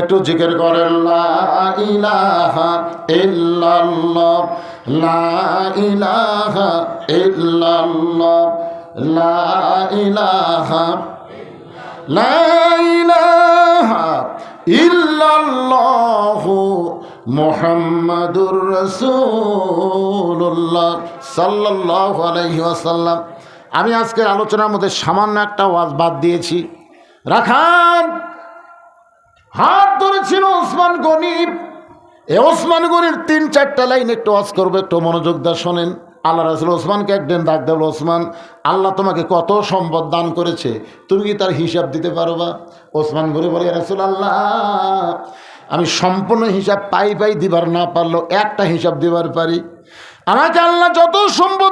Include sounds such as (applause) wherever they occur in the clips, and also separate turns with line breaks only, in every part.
একটু জিকির করেন, লা ইলাহা ইল্লাল্লাহ, লা ইলাহা লা লা আমি আজকের আলোচনার মধ্যে সামান্য একটা ওয়াজ বাদ দিয়েছি। রাখান হাত ধরেছিল ওসমান গনিব এ ওসমান গনির তিন, চারটা লাইন একটু ওয়াজ করবে, একটু মনোযোগ দা শোনেন। আল্লাহ রাসুল ওসমানকে একদিন ডাক দেবল ওসমান, আল্লাহ তোমাকে কত সম্পদ দান করেছে, তুমি কি তার হিসাব দিতে পারবা? ওসমান গনি বলে রাসুল আল্লাহ আমি সম্পূর্ণ হিসাব পাই পাই দিবার না পারলেও একটা হিসাব দিবার পারি। আমাকে আল্লাহ যত সম্পদ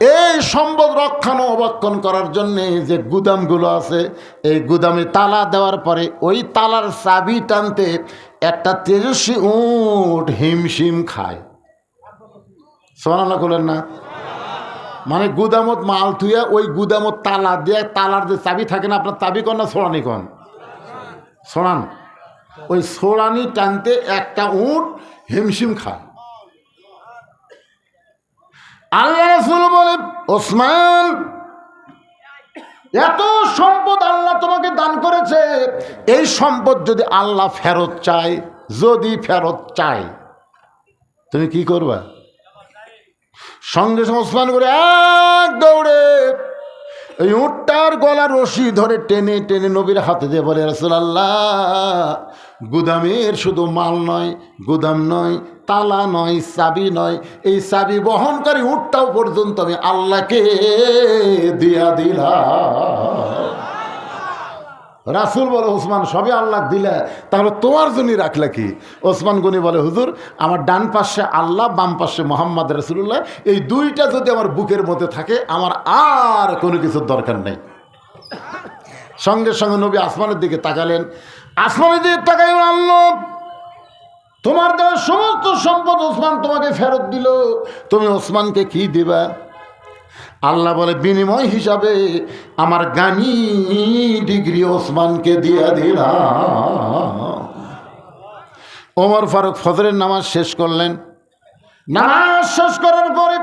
এই সম্পদ রক্ষণ অবক্ষণ করার জন্যে যে গুদামগুলো আছে, এই গুদামে তালা দেওয়ার পরে ওই তালার চাবি টানতে একটা তেজস্বী উঠ হিমশিম খায়। সোনানা করলেন না? মানে গুদামত মাল থুয়ে ওই গুদামত তালা দিয়ে তালার যে চাবি থাকে না, আপনার চাবি কন না ছোড়ানি কন? ছোড়ান ওই ছোড়ানি টানতে একটা উঠ হিমশিম খায়। আল্লাহ রসুল বলে, ওসমান, এত সম্পদ আল্লাহ তোমাকে দান করেছে। এই সম্পদ যদি আল্লাহ ফেরত চায়, যদি ফেরত চায়, তুমি কি করবা? সঙ্গে সঙ্গে ওসমান করে এক দৌড়ে এই উঠটার গলা রশি ধরে টেনে টেনে নবীর হাতে দিয়ে বলে, রসুলাল্লাহ, গুদামের শুধু মাল নয়, গুদাম নয়, তালা নয়, চাবি নয়, এই চাবি বহনকারী উঠটাও পর্যন্ত আমি আল্লাহকে দিয়া দিলাম। রাসুল বলে, ওসমান সবে আল্লাহ দিলে। তাহলে তোমার জন্যই রাখলে কি? ওসমান গনি বলে, হুজুর, আমার ডান পাশে আল্লাহ, বাম পাশে মোহাম্মদ রসুল্লাহ এই দুইটা যদি আমার বুকের মধ্যে থাকে, আমার আর কোনো কিছুর দরকার নেই। সঙ্গে সঙ্গে নবী আসমানের দিকে তাকালেন। আসমানের দিকে তাকাই আল্লাহ, তোমার দেওয়া সমস্ত সম্পদ ওসমান তোমাকে ফেরত দিল। তুমি ওসমানকে কি দিবা? আল্লাহ বলে, বিনিময় হিসাবে আমার গানি ডিগ্রি ওসমানকে দিয়ে দিলাম। ওমর ফারুক ফজরের নামাজ শেষ করলেন। নামাজ শেষ করার পরে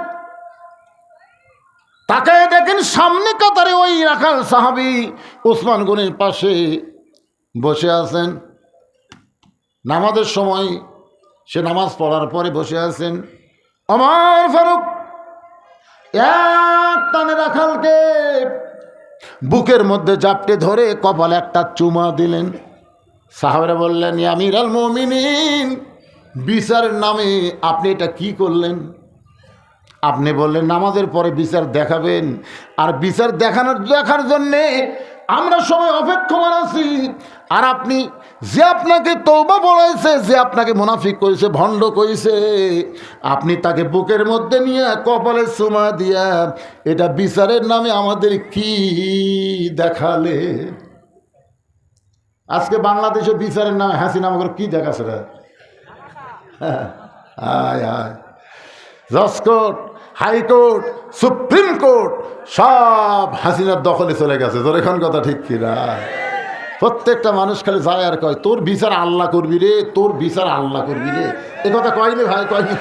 তাকে দেখেন সামনে কাতারে ওই রাখাল সাহাবি ওসমান গনির পাশে বসে আছেন। নামাজের সময় সে নামাজ পড়ার পরে বসে আছেন। আমার ফারুক এক টানে রাখালকে বুকের মধ্যে জাপটে ধরে কপাল একটা চুমা দিলেন। সাহাবেরা বললেন আমির আল মমিনিন বিচারের নামে আপনি এটা কি করলেন? আপনি বললেন, নামাজের পরে বিচার দেখাবেন। আর বিচার দেখানোর, দেখার জন্যে আমরা সবাই অপেক্ষমান আছি। আর আপনি যে আপনাকে তৌবা বলাইছে যে আপনাকে মুনাফিক করেছে ভণ্ড করেছে আপনি তাকে বুকের মধ্যে নিয়ে কপালে সুমা দিয়া এটা বিচারের নামে আমাদের কি দেখালে? আজকে বাংলাদেশে বিচারের নামে হাসিনা আমাকে কি দেখাছে রে? হ্যাঁ, আয় আয়। জজকোর্ট হাইকোর্ট সুপ্রিম কোর্ট সব হাসিনার দখলে চলে গেছে। তোর এখন কথা ঠিক কিনা? প্রত্যেকটা মানুষ খালি যায় আর কয়, তোর বিচার আল্লাহ করবি রে, তোর বিচার আল্লাহ করবি রে। এ কথা কয়নি ভাই কয়নি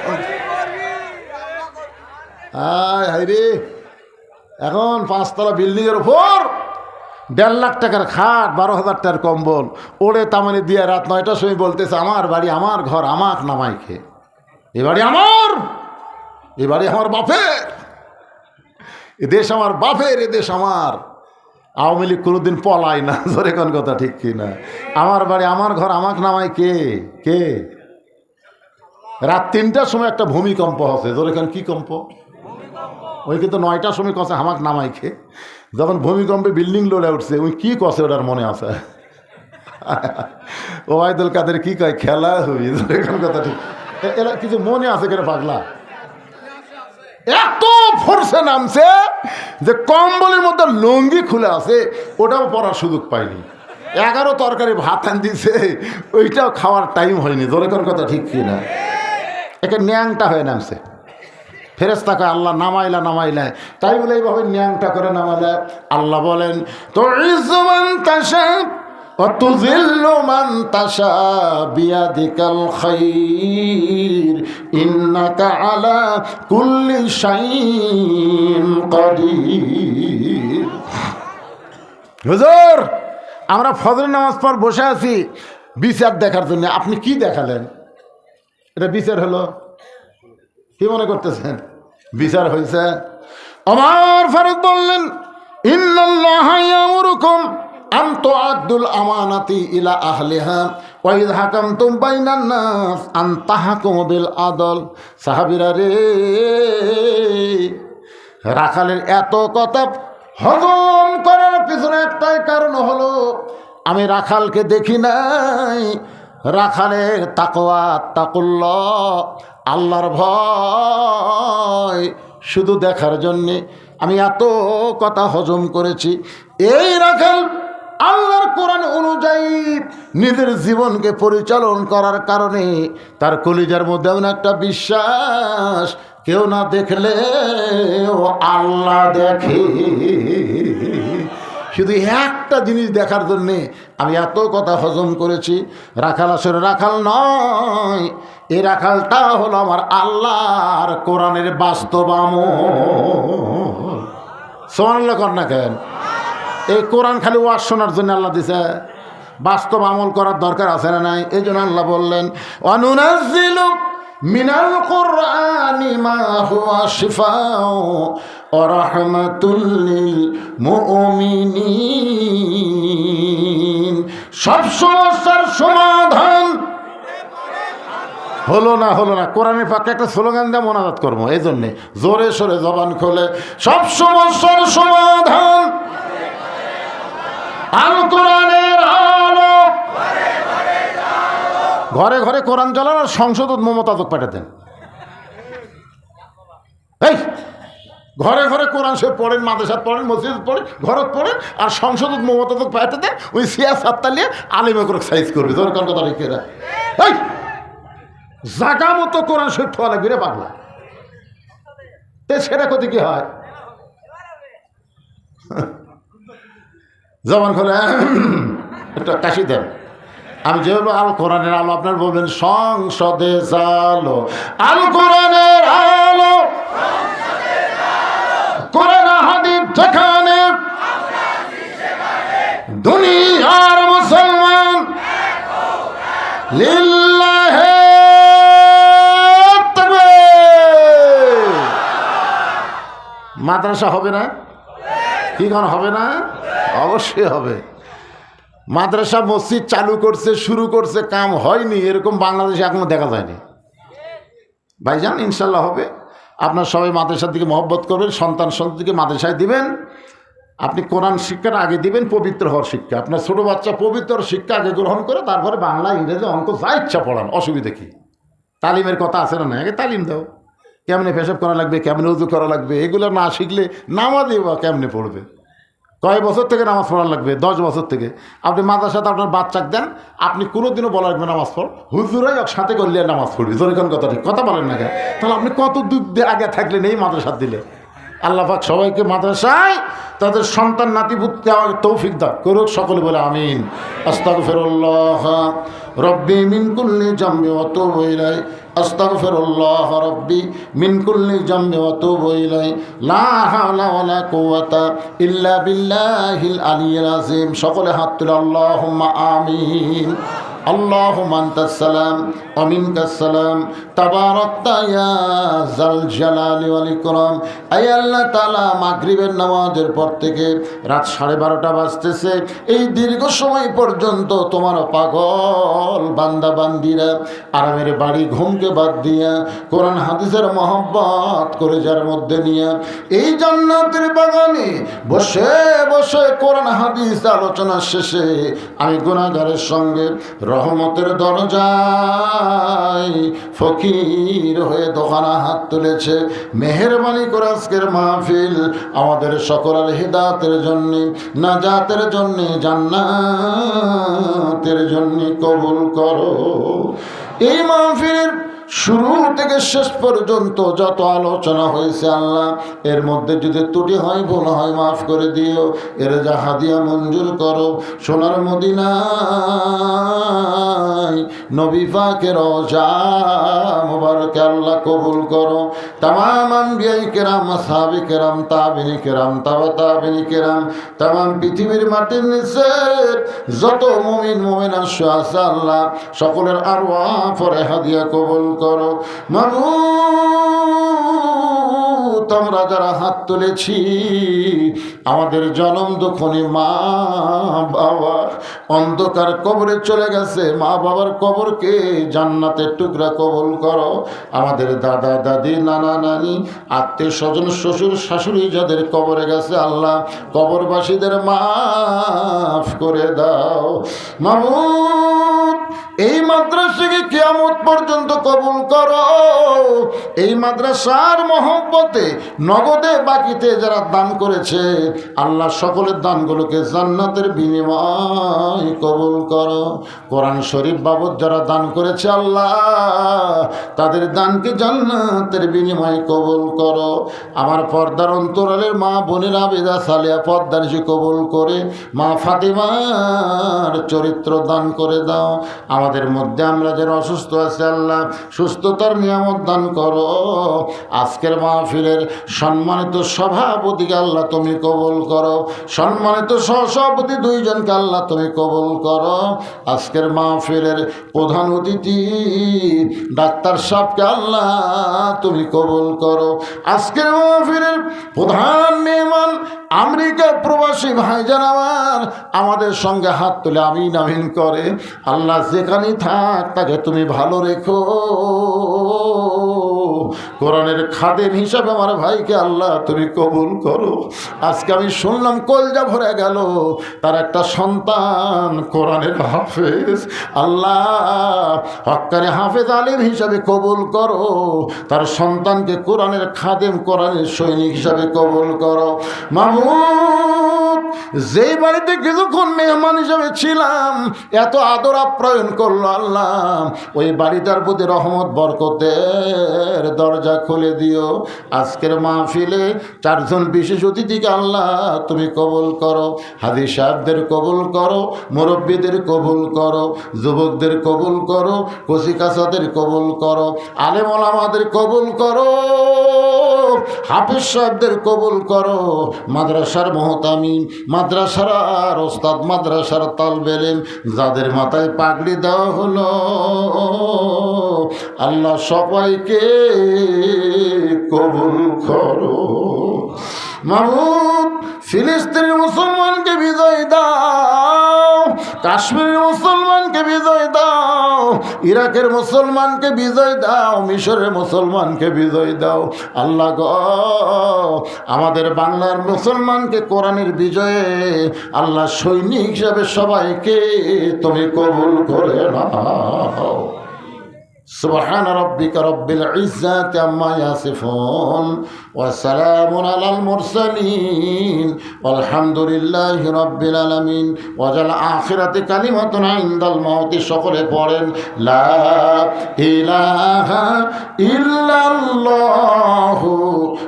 হায় হাই রে। এখন পাঁচতলা বিল্ডিংয়ের ওপর দেড় লাখ টাকার খাট, বারো হাজার টাকার কম্বল, ওড়ে তামানে দিয়ে রাত নয়টার সময় বলতেছে, আমার বাড়ি, আমার ঘর, আমাক নামাই খে এ বাড়ি আমার, এ বাড়ি আমার বাপের। এ দেশ আমার বাপের, এ দেশ আমার। আওয়ামী লীগ কোনোদিন পলায় না (laughs) ধরে কোন কথা, ঠিক কি না? আমার বাড়ি, আমার ঘর, আমাকে নামায় কে? কে? রাত তিনটার সময় একটা ভূমিকম্প হচ্ছে ধরে কেন কি কম্প? ওই কিন্তু নয়টার সময় কষে হামাক নামাই খে যখন ভূমিকম্পে বিল্ডিং লোড়ে উঠছে, ওই কী কষে ওটার মনে আছে? (laughs) ওবায়দুল কাদের কী কয়, খেলা হবি ধরে কোন কথা, ঠিক। এরা কিছু মনে আছে কেন, পাগলা? এত ফোর্সে নামছে যে কম্বলের মধ্যে লুঙ্গি খুলে আছে, ওটাও পরার সুযোগ পাইনি। এগারো তরকারি ভাত আন দিছে ওইটাও খাওয়ার টাইম হয়নি জোরে কোন কথা ঠিক কি না একে ন্যাংটা হয়ে নামছে। ফেরেস্তাকে আল্লাহ নামাইলা নামাইলা তাই বলে এইভাবে ন্যাংটা করে নামালে আল্লাহ বলেন, তো ইজমান তাসা وتذل من تشاء بيدك الخير إنك على كل شيء قدير হুজুর আমরা ফজর নামাজ পর বসে আছি বিচার দেখার জন্য আপনি কি দেখালেন এটা বিচার হলো কি মনে করতেছেন বিচার হয়েছে আমার ফারুক বললেন ইন্নাল্লাহ ইয়ামুরুকুম তুআদ্দুল আমানাতি ইলা আহলিহা নাস, আন আদল। সাহাবীরা রে, রাখালের এত কথা হজম করার পিছনে একটাই কারণ হলো, আমি রাখালকে দেখি নাই। রাখালের তাকোয়া তাকুল্ল আল্লাহর ভয়, শুধু দেখার জন্যে আমি এত কথা হজম করেছি। এই রাখাল আল্লাহর কোরআন অনুযায়ী নিজের জীবনকে পরিচালন করার কারণে তার কলিজার মধ্যে এমন একটা বিশ্বাস, কেউ না দেখলে ও আল্লাহ দেখে। শুধু একটা জিনিস দেখার জন্যে আমি এত কথা হজম করেছি, রাখাল আসলে রাখাল নয়, এই রাখালটা হলো আমার আল্লাহর কোরআনের বাস্তবাম কর না কেন? এই কোরআন খালি ওয়াজ শোনার জন্য আল্লাহ দিছে। বাস্তব আমল করার দরকার আছে না নাই? এই জন্য আল্লাহ বললেন, অনুনাজিলু মিনাল কোরআনি মা হুয়া শিফাউ ও রহমাতুল্লিল মুমিনিন। সব সমস্যার সমাধান হলো না হলো না। কোরআনের পাকে একটা স্লোগান দিয়ে মোনাজাত করব, এই জন্যে। জোরে সোরে জবান খোলে। সব সমস্যার সমাধান ঘরে ঘরে কোরআন চালান আর সংসদ মমতাজক পাঠাতেন এই, ঘরে ঘরে কোরআন সে পড়েন, মাদ্রাসাত পড়েন, মসজিদ পড়েন, ঘরত পড়েন আর সংসদ মমতাজক পাঠাতেন ওই সিয়া সাত্তালিয়ে আলিমে করে সাইজ করবে। তোর কোন কথা রেখে এই, জাগা মতো কোরআন শরীফ ঠোয়া লাগবে রে পাগলা। তে সেটা ক্ষতি কি হয়? জবান খোলে। একটা কাশি দেন। আমি যেভাবে আল কোরআনের আলো আপনার বলবেন, সংসদে জালো। আল কোরআনের আলো, কোরআন হাদিব যেখানে, দুনিয়ার মুসলমান, লিল্লাহে। মাদ্রাসা হবে না? কি হবে না? অবশ্যই হবে। মাদ্রাসা মসজিদ চালু করছে, শুরু করছে, কাম হয়নি, এরকম বাংলাদেশে এখনও দেখা যায়নি। ভাইজান, ইনশাল্লাহ হবে। আপনার সবাই মাদ্রাসার দিকে মহব্বত করবেন, সন্তান সন্ততিকে মাদ্রাসায় দিবেন। আপনি কোরআন শিক্ষার আগে দিবেন, পবিত্র হওয়ার শিক্ষা। আপনার ছোটো বাচ্চা পবিত্র শিক্ষা আগে গ্রহণ করে, তারপরে বাংলা, ইংরেজি, অঙ্ক, যা ইচ্ছা পড়ান, অসুবিধা কি? তালিমের কথা আছে না আগে তালিম দাও। কেমনে পেশাব করা লাগবে, কেমনে উজু করা লাগবে, এগুলো না শিখলে নামাজই বা কেমনে পড়বে? কয় বছর থেকে নামাজ পড়া লাগবে? দশ বছর থেকে। আপনি মাদার সাথে আপনার বাচ্চাকে দেন, আপনি কোনোদিনও বলা লাগবে নামাজ পড়। হুজুরাই এক সাথে করলে নামাজ পড়বি। জোরে কথা ঠিক? কথা বলেন না কেন? তাহলে আপনি কত দূর আগে থাকলেন এই মাদ্রাসাত দিলে? আল্লাহ পাক সবাইকে মাদ্রাসায় তাদের সন্তান নাতিপুতকে আমার তৌফিক দান করুক, সকলে বলে আমিন। আস্তাগফিরুল্লাহ রব্বি মিন কুল্লি জাম্বি ওয়া তুবু ইলাই আস্তাগফিরুল্লাহ রব্বি মিন কুল্লি জাম্বি ওয়া তুবু ইলাই লা হাওলা ওয়ালা কুওয়াতা ইল্লা বিল্লাহিল আলিয়্যিল আযীম। সকলে হাত তুলে আল্লাহুম্মা আমিন। আল্লাহ মান্তাসালাম অমিনকাসালাম তাবারকালাম আই আল্লাহ তালা মাগরিবের নামাজের পর থেকে রাত সাড়ে বারোটা বাজতেছে। এই দীর্ঘ সময় পর্যন্ত তোমার পাগল বান্দা বান্দিরা আরামের বাড়ি ঘুমকে বাদ দিয়া কোরআন, হাদিসের মহব্বত করে যার মধ্যে নিয়ে এই জান্নাতের বাগানে বসে বসে কোরআন, হাদিস আলোচনা শেষে আমি গুণাগারের সঙ্গে রহমতের দরজায় ফকির হয়ে দোকানা হাত তুলেছে। মেহরবানি করে আজকের মাহফিল আমাদের সকলের হিদাতের জন্যে, নাজাতের জন্যে, জান্নাতের জন্যে কবুল করো। এই মাহফিলের শুরু থেকে শেষ পর্যন্ত যত আলোচনা হয়েছে আল্লাহ, এর মধ্যে যদি ত্রুটি হয়, ভুল হয়, মাফ করে দিও। এর যা হাদিয়া মঞ্জুর করো। সোনার মদিনায় নবী পাকের মুবারকে আল্লাহ কবুল করো। তাম আম্বিয়াই কেরাম, সাহাবি কেরাম, তাবিনী কেরাম, তাবা তাবিনী কেরাম তাম পৃথিবীর মাটির নিচে যত মুমিন মুমিন আছে আল্লাহ, সকলের আরও পরে হাদিয়া কবুল করো। মানু তোমরা যারা হাত তুলেছি, আমাদের জনম দুখনি মা বাবা অন্ধকার কবরে চলে গেছে। মা বাবার কবরকে জান্নাতের টুকরা কবল করো। আমাদের দাদা, দাদি, নানা, নানি, আত্মীয় স্বজন, শ্বশুর, শাশুড়ি যাদের কবরে গেছে, আল্লাহ কবরবাসীদের মাফ করে দাও। মামুদ এই মাদ্রাসাকে কিয়ামত পর্যন্ত কবুল করো? এই মাদ্রাসার মহব্বতে নগদে বাকিতে যারা দান করেছে, আল্লাহ সকলের দানগুলোকে জান্নাতের বিনিময় কবুল করো। কোরআন শরীফ বাবদ যারা দান করেছে আল্লাহ, তাদের দানকে জান্নাতের বিনিময় কবুল করো। আমার পর্দার অন্তরালের মা বোনেরা বেদা সালিয়া পর্দার কবুল করে মা ফাতেমার চরিত্র দান করে দাও। আমাদের মধ্যে আমরা যারা অসুস্থ আছি আল্লাহ, সুস্থতার নিয়ামত দান করো। আজকের মাহফিলের সম্মানিত সভাপতিকে আল্লাহ তুমি কবুল করো। সম্মানিত সহসভাপতি দুইজনকে আল্লাহ তুমি কবুল করো। আজকের মাহফিলের প্রধান অতিথি ডাক্তার সাহেবকে আল্লাহ তুমি কবুল করো। আজকের মাহফিলের প্রধান মেহমান আমেরিকা প্রবাসী ভাইজান আমার, আমাদের সঙ্গে হাত তুলে আমিন আমিন করে। আল্লাহ যেখানেই থাক, তাকে তুমি ভালো রেখো। কোরআনের খাদেম হিসাবে আমার ভাইকে আল্লাহ তুমি কবুল করো। আজকে আমি শুনলাম কলজা ভরে গেল। তার একটা সন্তান কোরআনের হাফেজ। আল্লাহ হক্কারে হাফেজ আলিম হিসাবে কবুল করো। তার সন্তানকে কোরআনের খাদেম কোরআনের সৈনিক হিসাবে কবুল করো। মামুদ যেই বাড়িতে কিছুক্ষণ মেহমান হিসাবে ছিলাম, এত আদর আপ্যায়ন করল আল্লাহ। ওই বাড়িটার প্রতি রহমত, বরকতের দরজা খুলে দিও। আজকের মাহফিলে চারজন বিশেষ অতিথিকে আল্লাহ তুমি কবুল করো। হাদি সাহেবদের কবুল করো, মুরব্বীদের কবুল করো, যুবকদের কবুল করো কচিকাচাদের কবুল করো, আলেম ওলামাদের কবুল করো। হাফিজ সাহেবদের কবুল করো। মাদ্রাসার মহতামিম, মাদ্রাসার আর ওস্তাদ, মাদ্রাসার তালবেলেম, যাদের মাথায় পাগড়ি দেওয়া হলো, আল্লাহ সবাইকে কবুল করো। মাহমুদ ফিলিস্তিনের মুসলমানকে বিজয় দাও কাশ্মীরের মুসলমানকে বিজয় দাও। ইরাকের মুসলমানকে বিজয় দাও, মিশরের মুসলমানকে বিজয় দাও। আল্লাহ গ, আমাদের বাংলার মুসলমানকে কোরআনের বিজয়ে আল্লাহ সৈনিক হিসাবে সবাইকে তুমি কবুল করে নাও। سبحان ربك رب العزة عما يصفون وسلام على المرسلين والحمد لله رب العالمين وجل آخرة كلمة عند الموت شكر قرن لا إله إلا الله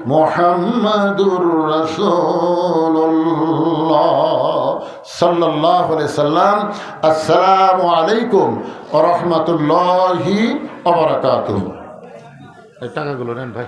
محمد رسول الله সাল্লাহ সাল্লাম আসসালামু আলাইকুম রহমতুল্লাহি অবরাকাত টাকাগুলো নেন ভাই।